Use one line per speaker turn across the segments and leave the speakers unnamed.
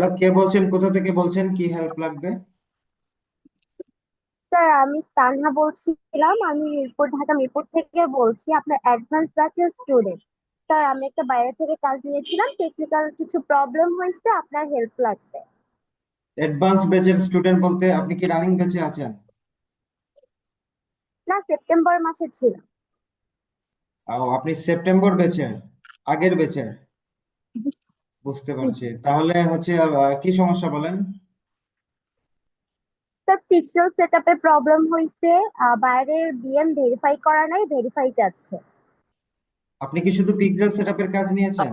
Hello কে বলছেন? কোথা থেকে বলছেন? কি হেল্প লাগবে?
স্যার আমি তানহা বলছিলাম। আমি মিরপুর ঢাকা মিরপুর থেকে বলছি আপনার অ্যাডভান্স ব্যাচের স্টুডেন্ট স্যার আমি একটা বাইরে থেকে কাজ নিয়েছিলাম। টেকনিক্যাল কিছু প্রবলেম হয়েছে আপনার হেল্প লাগবে।
অ্যাডভান্স ব্যাচের স্টুডেন্ট বলতে আপনি কি রানিং ব্যাচে আছেন?
না সেপ্টেম্বর মাসে ছিল
আপনি সেপ্টেম্বর ব্যাচের আগের ব্যাচের বুঝতে পারছি। তাহলে হচ্ছে কি সমস্যা বলেন?
স্যার পিক্সেল সেটআপে প্রবলেম হয়েছে। বাইরের বিএম ভেরিফাই করা নাই ভেরিফাই চাচ্ছে
আপনি কি শুধু পিক্সেল সেটআপের কাজ নিয়েছেন?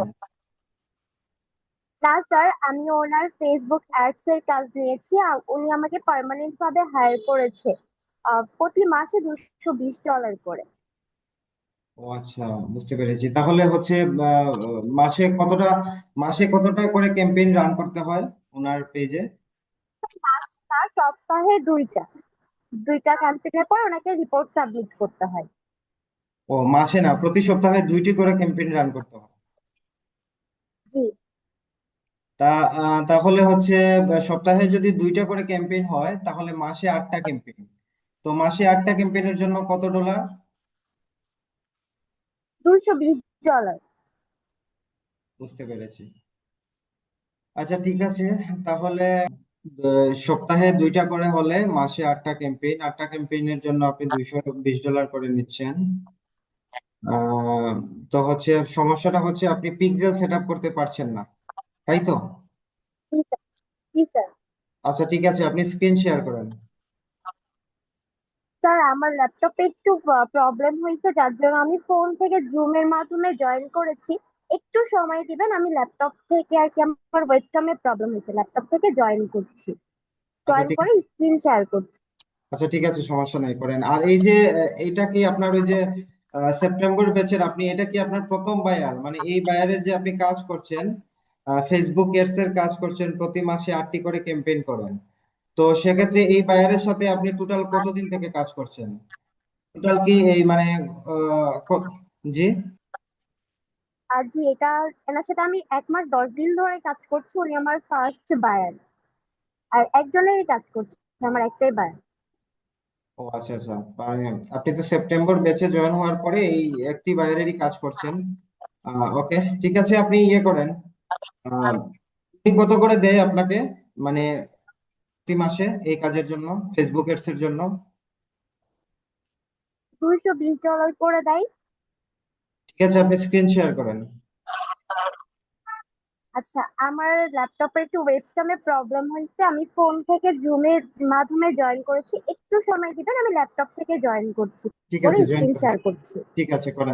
না স্যার আমি ওনার ফেসবুক অ্যাডস এর কাজ নিয়েছি আর উনি আমাকে পার্মানেন্ট ভাবে হায়ার করেছে। প্রতি মাসে দুশো বিশ ডলার করে।
ও আচ্ছা বুঝতে পেরেছি। তাহলে হচ্ছে আহ, মাসে কতটা মাসে কতটা করে ক্যাম্পেইন রান করতে হয় ওনার পেজে
সপ্তাহে দুইটা। দুইটা ক্যাম্পেইনের পর ওনাকে রিপোর্ট সাবমিট করতে হয়।
ও মাসে না প্রতি সপ্তাহে দুইটি করে ক্যাম্পেইন রান করতে হয়?
জি।
তা আহ, তাহলে হচ্ছে আহ, সপ্তাহে যদি দুইটা করে ক্যাম্পেইন হয় তাহলে মাসে আটটা ক্যাম্পেইন তো মাসে আটটা ক্যাম্পেইনের জন্য কত ডলার
দুইশো বিশ ডলার।
বুঝতে পেরেছি। আচ্ছা ঠিক আছে। তাহলে সপ্তাহে দুইটা করে হলে মাসে আটটা ক্যাম্পেইন। আটটা ক্যাম্পেইনের জন্য আপনি দুইশো বিশ ডলার করে নিচ্ছেন। তো হচ্ছে সমস্যাটা হচ্ছে আপনি পিক্সেল সেট আপ করতে পারছেন না। তাই তো? আচ্ছা ঠিক আছে। আপনি স্ক্রিন শেয়ার করেন।
স্যার আমার ল্যাপটপে একটু প্রবলেম হয়েছে যার জন্য আমি ফোন থেকে জুমের মাধ্যমে জয়েন করেছি। একটু সময় দিবেন আমি ল্যাপটপ থেকে আর কি আমার ওয়েবক্যামে প্রবলেম হয়েছে ল্যাপটপ থেকে জয়েন করছি।
আচ্ছা
জয়েন করে স্ক্রিন শেয়ার করছি।
আচ্ছা ঠিক আছে সমস্যা নাই করেন। আর এই যে এটা কি আপনার ওই যে সেপ্টেম্বর ব্যাচের আপনি এটা কি আপনার প্রথম বায়ার মানে এই বায়ারের যে আপনি কাজ করছেন ফেসবুক এডস এর কাজ করছেন প্রতি মাসে আটটি করে ক্যাম্পেইন করেন। তো সেক্ষেত্রে এই বায়ারের সাথে আপনি টোটাল কতদিন থেকে কাজ করছেন? টোটাল কি এই মানে জি?
আর জি এটা এনার সাথে আমি এক মাস দশ দিন ধরে কাজ করছি উনি আমার ফার্স্ট বায়ার আর একজনেরই কাজ করছি আমার একটাই বায়ার
ও আচ্ছা আচ্ছা আপনি তো সেপ্টেম্বর ব্যাচে জয়েন হওয়ার পরে এই একটি বায়ারেরই কাজ করছেন। ওকে ঠিক আছে আপনি ইয়ে করেন। কত করে দেয় আপনাকে? মানে প্রতি মাসে এই কাজের জন্য ফেসবুক এডস এর জন্য।
দুইশো বিশ ডলার করে দেয়।
ঠিক আছে আপনি স্ক্রিন শেয়ার করেন।
আচ্ছা আমার ল্যাপটপে একটু ওয়েবক্যামে প্রবলেম হয়েছে। আমি ফোন থেকে জুমের মাধ্যমে জয়েন করেছি। একটু সময় দিবেন আমি ল্যাপটপ থেকে জয়েন করছি।
ঠিক আছে জয়েন
স্ক্রিন শেয়ার করছি।
ঠিক আছে করেন।